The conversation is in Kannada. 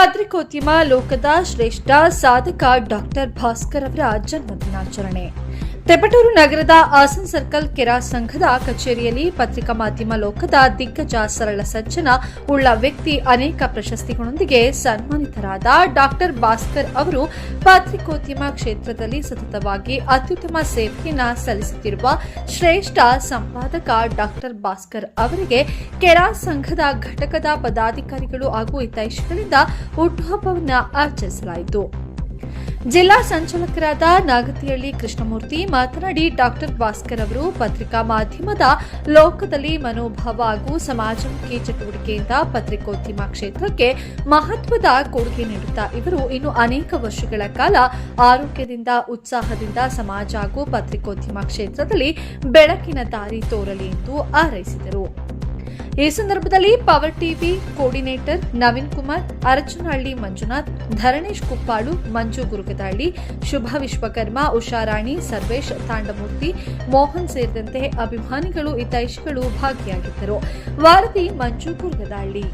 ಪತ್ರಿಕೋದ್ಯಮ ಲೋಕದ ಶ್ರೇಷ್ಠ ಸಾಧಕ ಡಾಕ್ಟರ್ ಭಾಸ್ಕರ್ ಅವರ ಜನ್ಮ ದಿನಾಚರಣೆ ತೆಪಟೂರು ನಗರದ ಆಸನ್ ಸರ್ಕಲ್ ಕೆರಾ ಸಂಘದ ಕಚೇರಿಯಲ್ಲಿ ಪತ್ರಿಕಾ ಮಾಧ್ಯಮ ಲೋಕದ ದಿಗ್ಗಜ ಸರಳ ಸಜ್ಜನ ಉಳ್ಳ ವ್ಯಕ್ತಿ ಅನೇಕ ಪ್ರಶಸ್ತಿಗಳೊಂದಿಗೆ ಸನ್ಮಾನಿತರಾದ ಡಾಕ್ಟರ್ ಭಾಸ್ಕರ್ ಅವರು ಪತ್ರಿಕೋದ್ಯಮ ಕ್ಷೇತ್ರದಲ್ಲಿ ಸತತವಾಗಿ ಅತ್ಯುತ್ತಮ ಸೇವೆಯನ್ನು ಸಲ್ಲಿಸುತ್ತಿರುವ ಶ್ರೇಷ್ಠ ಸಂಪಾದಕ ಡಾಕ್ಟರ್ ಭಾಸ್ಕರ್ ಅವರಿಗೆ ಕೆರಾ ಸಂಘದ ಘಟಕದ ಪದಾಧಿಕಾರಿಗಳು ಹಾಗೂ ಹಿತೈಷಿಗಳಿಂದ ಹುಟ್ಟುಹಬ್ಬವನ್ನು ಆಚರಿಸಲಾಯಿತು. ಜಿಲ್ಲಾ ಸಂಚಾಲಕರಾದ ನಾಗತಿಹಳ್ಳಿ ಕೃಷ್ಣಮೂರ್ತಿ ಮಾತನಾಡಿ, ಡಾಕ್ಟರ್ ಭಾಸ್ಕರ್ ಅವರು ಪತ್ರಿಕಾ ಮಾಧ್ಯಮದ ಲೋಕದಲ್ಲಿ ಮನೋಭಾವ ಹಾಗೂ ಸಮಾಜಮುಖಿ ಚಟುವಟಿಕೆಯಿಂದ ಪತ್ರಿಕೋದ್ಯಮ ಕ್ಷೇತ್ರಕ್ಕೆ ಮಹತ್ವದ ಕೊಡುಗೆ ನೀಡುತ್ತಾ ಇವರು ಇನ್ನು ಅನೇಕ ವರ್ಷಗಳ ಕಾಲ ಆರೋಗ್ಯದಿಂದ, ಉತ್ಸಾಹದಿಂದ ಸಮಾಜ ಹಾಗೂ ಪತ್ರಿಕೋದ್ಯಮ ಕ್ಷೇತ್ರದಲ್ಲಿ ಬೆಳಕಿನ ದಾರಿ ತೋರಲಿ ಎಂದು ಹಾರೈಸಿದರು. ಈ ಸಂದರ್ಭದಲ್ಲಿ power TV coordinator Naveen Kumar, Arachanahalli Manjunath, Dharanesh Kuppalu, Manju Gurugadahalli Shubha Vishwakarma Usharani Sarvesh Thandamurthy, Mohan ಸೇರಿದಂತೆ ಅಭಿಮಾನಿಗಳು ಹಿತೈಷಿಗಳು ಭಾಗಿಯಾಗಿದ್ದರು. ವಾರದಿ ಮಂಜು ಗುರುಗದಹಳ್ಳಿ